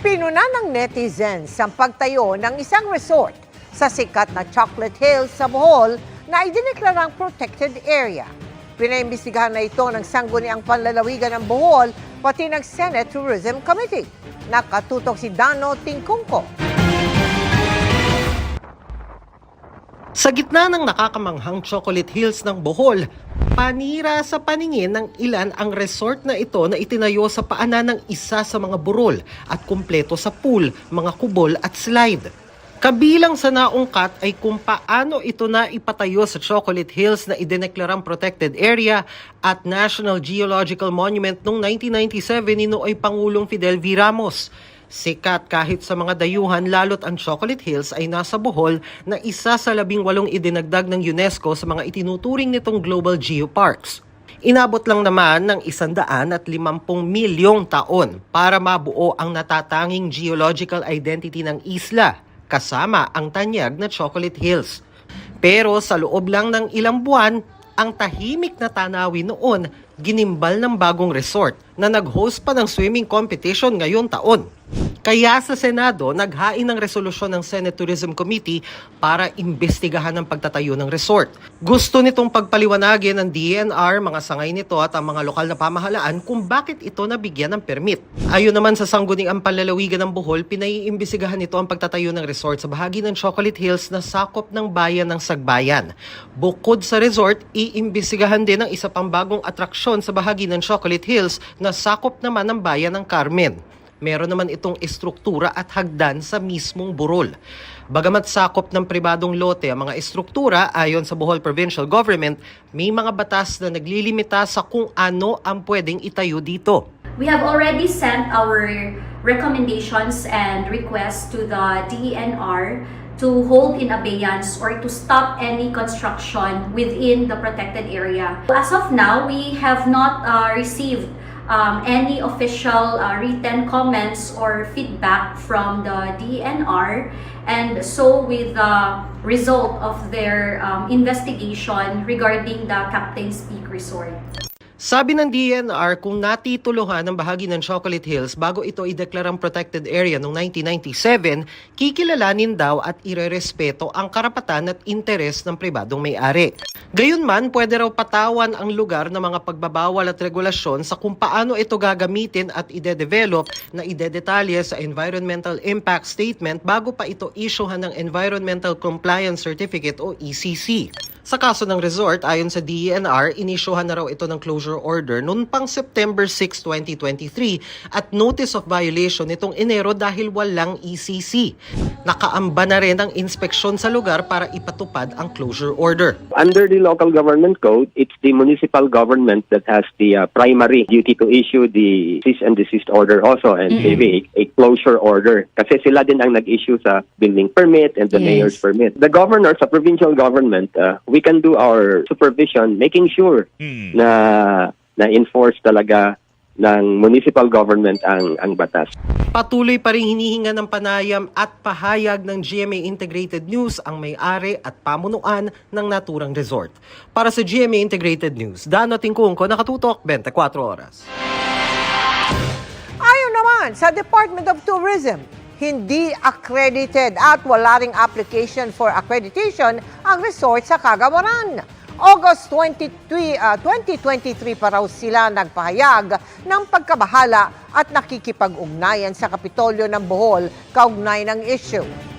Pinuna ng netizens ang pagtayo ng isang resort sa sikat na Chocolate Hills sa Bohol na idineklarang protected area. Pinaimbestigahan na ito ng sangguniang panlalawigan ng Bohol pati ng Senate Tourism Committee. Nakatutok si Dano Tingkungko. Sa gitna ng nakakamanghang Chocolate Hills ng Bohol, panira sa paningin ng ilan ang resort na ito na itinayo sa paanan ng isa sa mga burol at kumpleto sa pool, mga kubol at slide. Kabilang sa naungkat ay kung paano ito na ipatayo sa Chocolate Hills na idineklarang protected area at National Geological Monument noong 1997 ni Nooy Pangulong Fidel V. Ramos. Sikat kahit sa mga dayuhan lalo't ang Chocolate Hills ay nasa Bohol na isa sa labing walong idinagdag ng UNESCO sa mga itinuturing nitong Global Geoparks. Inabot lang naman ng isandaan at limampung milyong taon para mabuo ang natatanging geological identity ng isla kasama ang tanyag na Chocolate Hills. Pero sa loob lang ng ilang buwan, ang tahimik na tanawin noon ginimbal ng bagong resort na nag-host pa ng swimming competition ngayong taon. Kaya sa Senado, naghain ng resolusyon ng Senate Tourism Committee para imbestigahan ang pagtatayo ng resort. Gusto nitong pagpaliwanagin ng DNR, mga sangay nito at ang mga lokal na pamahalaan kung bakit ito nabigyan ng permit. Ayon naman sa sangguniang panlalawigan ng Bohol, pinaiimbestigahan nito ang pagtatayo ng resort sa bahagi ng Chocolate Hills na sakop ng bayan ng Sagbayan. Bukod sa resort, iimbestigahan din ang isa pang bagong atraksyon sa bahagi ng Chocolate Hills na sakop naman ng bayan ng Carmen meron naman itong estruktura at hagdan sa mismong burol. Bagamat sakop ng pribadong lote ang mga estruktura, ayon sa Bohol Provincial Government, may mga batas na naglilimita sa kung ano ang pwedeng itayo dito. We have already sent our recommendations and requests to the DENR to hold in abeyance or to stop any construction within the protected area. As of now, we have not uh, received um, any official uh, written comments or feedback from the DNR. And so, with the result of their um, investigation regarding the Captain's Peak Resort. Sabi ng DNR, kung natituluhan ng bahagi ng Chocolate Hills bago ito ideklarang protected area noong 1997, kikilalanin daw at irerespeto ang karapatan at interes ng pribadong may-ari. Gayunman, pwede raw patawan ang lugar ng mga pagbabawal at regulasyon sa kung paano ito gagamitin at ide-develop na idedetalye sa Environmental Impact Statement bago pa ito isyuhan ng Environmental Compliance Certificate o ECC. Sa kaso ng resort, ayon sa DENR, inisyuhan na raw ito ng closure order noon pang September 6, 2023 at notice of violation nitong Enero dahil walang ECC. Nakaamba na rin ang inspeksyon sa lugar para ipatupad ang closure order. Under the local government code, it's the municipal government that has the uh, primary duty to issue the cease and desist order also and maybe a, a closure order. Kasi sila din ang nag-issue sa building permit and the Yes. mayor's permit. The governor sa provincial government, uh, we can do our supervision making sure na na-enforce talaga ng municipal government ang ang batas. Patuloy pa rin hinihinga ng panayam at pahayag ng GMA Integrated News ang may-ari at pamunuan ng naturang resort. Para sa GMA Integrated News, Dano Tingkungko, nakatutok 24 oras. Ayon naman sa Department of Tourism, hindi accredited at wala ring application for accreditation ang resort sa Kagawaran. August 23, ah, 2023 pa raw sila nagpahayag ng pagkabahala at nakikipag-ugnayan sa Kapitolyo ng Bohol kaugnay ng issue.